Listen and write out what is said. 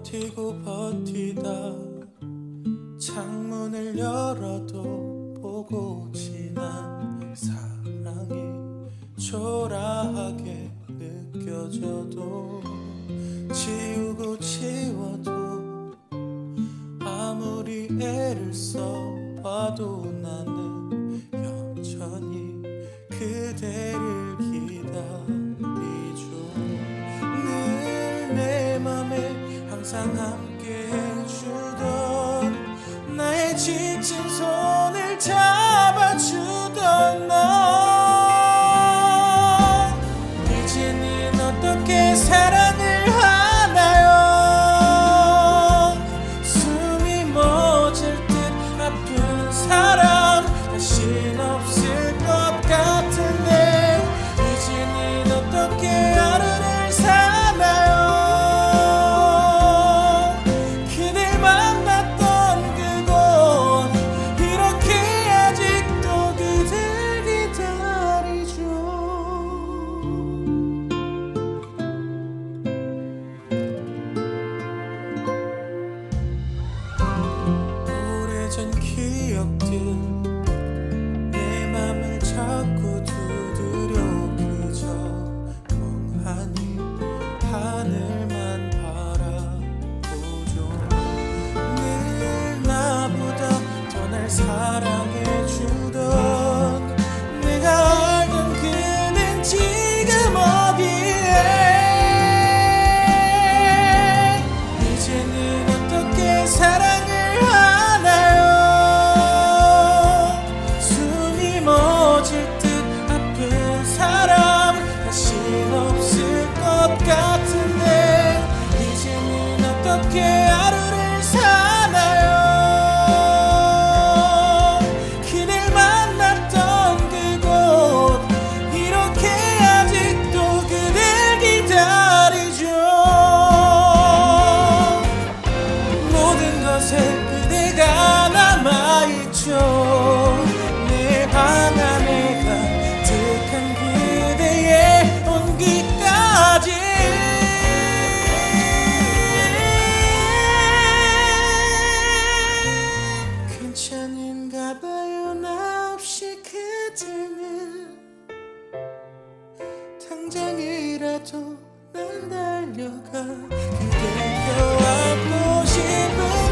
버티고 버티다. 창문을 열어도 보고 지난 사랑이 초라하게 느껴져도 지우고 지워도 아무리 애를 써봐도 나는 여전히 그대를 항상 함께 해주던 나의 지 오래전 기억들. 내 맘을 자꾸 두드려 그저 멍하니 하늘만 바라보죠. 늘 나보다 더 날 사랑 어떻게 하루를 사나요? 그댈 만났던 그곳 이렇게 아직도 그댈 기다리죠. 모든 것에 그대가 남아있죠. 내 방 안에 가득한 그대의 온기까지 당장이라도 난 달려가 그댈 껴안고 싶은